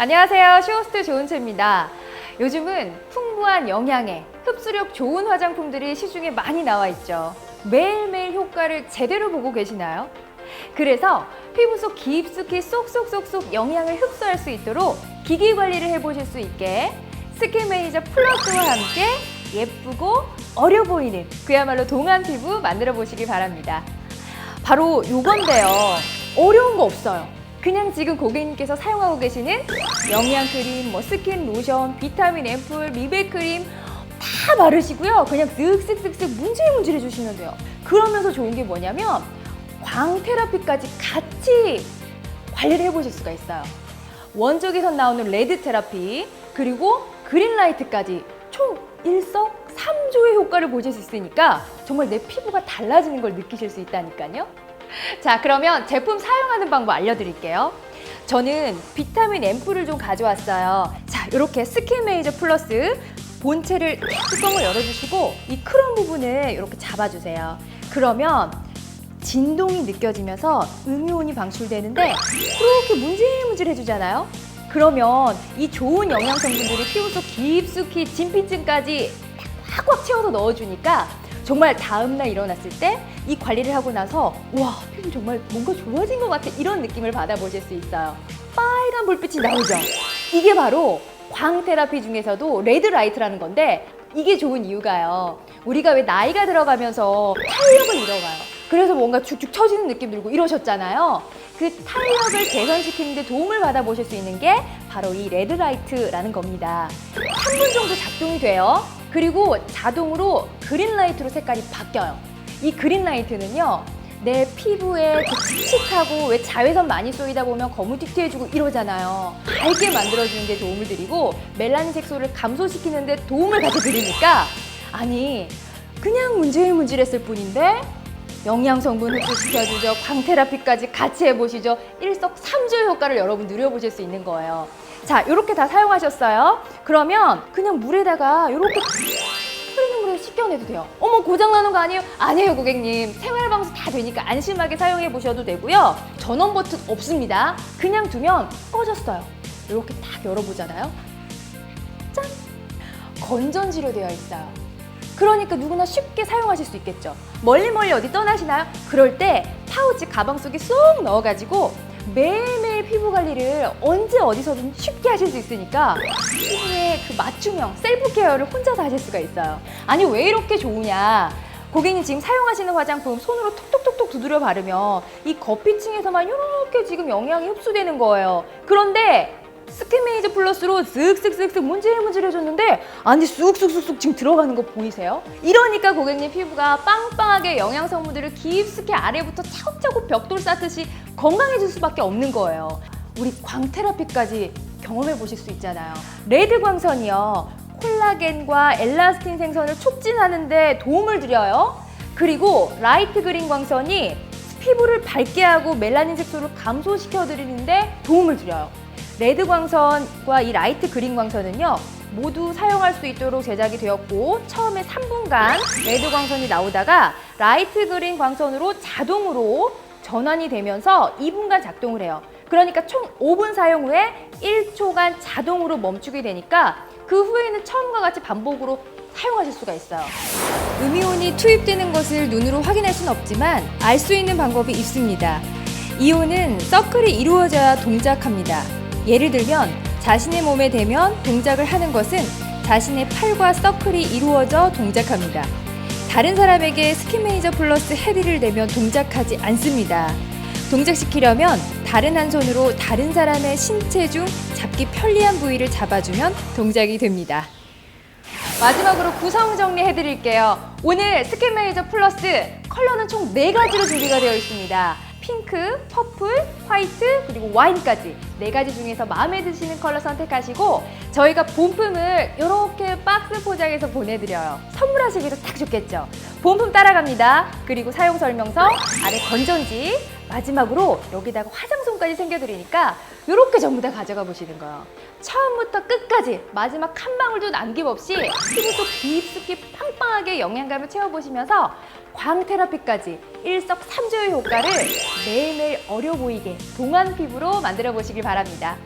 안녕하세요. 쇼호스트 조은채입니다. 요즘은 풍부한 영양에 흡수력 좋은 화장품들이 시중에 많이 나와 있죠. 매일매일 효과를 제대로 보고 계시나요? 그래서 피부 속 깊숙이 쏙쏙쏙쏙 영양을 흡수할 수 있도록 기기 관리를 해보실 수 있게 스킨 매니저 플러스와 함께 예쁘고 어려 보이는 그야말로 동안 피부 만들어 보시기 바랍니다. 바로 요건데요. 어려운 거 없어요. 그냥 지금 고객님께서 사용하고 계시는 영양크림, 뭐 스킨 로션, 비타민 앰플, 미백 크림 다 바르시고요. 그냥 쓱쓱쓱쓱 문질문질 해주시면 돼요. 그러면서 좋은 게 뭐냐면 광 테라피까지 같이 관리를 해보실 수가 있어요. 원적에서 나오는 레드 테라피 그리고 그린라이트까지 총 일석 삼조의 효과를 보실 수 있으니까 정말 내 피부가 달라지는 걸 느끼실 수 있다니까요. 자, 그러면 제품 사용하는 방법 알려드릴게요. 저는 비타민 앰플을 좀 가져왔어요. 자, 이렇게 스킨 메이저 플러스 본체를 뚜껑을 열어주시고 이 크롬 부분을 이렇게 잡아주세요. 그러면 진동이 느껴지면서 음이온이 방출되는데 그렇게 문질문질 해주잖아요. 그러면 이 좋은 영양 성분들이 피부 속 깊숙이 진피층까지 꽉꽉 채워서 넣어주니까 정말 다음날 일어났을 때 이 관리를 하고 나서 와 피부 정말 뭔가 좋아진 것 같아 이런 느낌을 받아보실 수 있어요. 빨간 불빛이 나오죠. 이게 바로 광 테라피 중에서도 레드 라이트라는 건데 이게 좋은 이유가요. 우리가 왜 나이가 들어가면서 탄력을 잃어가요. 그래서 뭔가 축축 처지는 느낌 들고 이러셨잖아요. 그 탄력을 개선시키는 데 도움을 받아보실 수 있는 게 바로 이 레드라이트라는 겁니다. 3분 정도 작동이 돼요. 그리고 자동으로 그린라이트로 색깔이 바뀌어요. 이 그린라이트는요. 내 피부에 그 칙칙하고 왜 자외선 많이 쏘이다 보면 거무튀튀해지고 이러잖아요. 밝게 만들어주는 데 도움을 드리고 멜라닌 색소를 감소시키는 데 도움을 같이 드리니까 아니 그냥 문질문질했을 뿐인데 영양 성분 흡수시켜주죠. 광테라피까지 같이 해보시죠. 일석삼조의 효과를 여러분 누려보실 수 있는 거예요. 자, 이렇게 다 사용하셨어요. 그러면 그냥 물에다가 이렇게 씻겨내도 돼요. 어머 고장나는 거 아니에요? 아니에요 고객님. 생활방수 다 되니까 안심하게 사용해 보셔도 되고요. 전원 버튼 없습니다. 그냥 두면 꺼졌어요. 이렇게 딱 열어보잖아요. 짠! 건전지로 되어 있어요. 그러니까 누구나 쉽게 사용하실 수 있겠죠. 멀리 멀리 어디 떠나시나요? 그럴 때 파우치 가방 속에 쏙 넣어가지고 매일매일 피부 관리를 언제 어디서든 쉽게 하실 수 있으니까 피부의 그 맞춤형 셀프 케어를 혼자서 하실 수가 있어요. 아니 왜 이렇게 좋으냐? 고객님 지금 사용하시는 화장품 손으로 톡톡톡톡 두드려 바르면 이 겉피층에서만 이렇게 지금 영양이 흡수되는 거예요. 그런데 스킨 메이저 플러스로 쓱쓱쓱쓱 문질문질 해줬는데 안에 쑥쑥쑥쑥 지금 들어가는 거 보이세요? 이러니까 고객님 피부가 빵빵하게 영양 성분들을 깊숙이 아래부터 차곡차곡 벽돌 쌓듯이 건강해질 수밖에 없는 거예요. 우리 광 테라피까지 경험해 보실 수 있잖아요. 레드 광선이요. 콜라겐과 엘라스틴 생성을 촉진하는데 도움을 드려요. 그리고 라이트 그린 광선이 피부를 밝게 하고 멜라닌 색소를 감소시켜 드리는데 도움을 드려요. 레드 광선과 이 라이트 그린 광선은요 모두 사용할 수 있도록 제작이 되었고 처음에 3분간 레드 광선이 나오다가 라이트 그린 광선으로 자동으로 전환이 되면서 2분간 작동을 해요. 그러니까 총 5분 사용 후에 1초간 자동으로 멈추게 되니까 그 후에는 처음과 같이 반복으로 사용하실 수가 있어요. 음이온이 투입되는 것을 눈으로 확인할 수는 없지만 알 수 있는 방법이 있습니다. 이온은 서클이 이루어져야 동작합니다. 예를 들면 자신의 몸에 대면 동작을 하는 것은 자신의 팔과 서클이 이루어져 동작합니다. 다른 사람에게 스킨 매니저 플러스 헤드를 대면 동작하지 않습니다. 동작시키려면 다른 한 손으로 다른 사람의 신체 중 잡기 편리한 부위를 잡아주면 동작이 됩니다. 마지막으로 구성 정리해 드릴게요. 오늘 스킨 매니저 플러스 컬러는 총 네가지로 준비가 되어 있습니다. 핑크, 퍼플, 화이트, 그리고 와인까지 네 가지 중에서 마음에 드시는 컬러 선택하시고 저희가 본품을 이렇게 박스 포장해서 보내드려요. 선물하시기도 딱 좋겠죠. 본품 따라갑니다. 그리고 사용 설명서, 아래 건전지, 마지막으로 여기다가 화장솜까지 챙겨드리니까 이렇게 전부 다 가져가 보시는 거예요. 처음부터 끝까지 마지막 한 방울도 남김없이 피부 속 깊숙이 빵빵하게 영양감을 채워보시면서 광 테라피까지 일석삼조의 효과를 매일매일 어려 보이게 동안 피부로 만들어 보시길 바랍니다.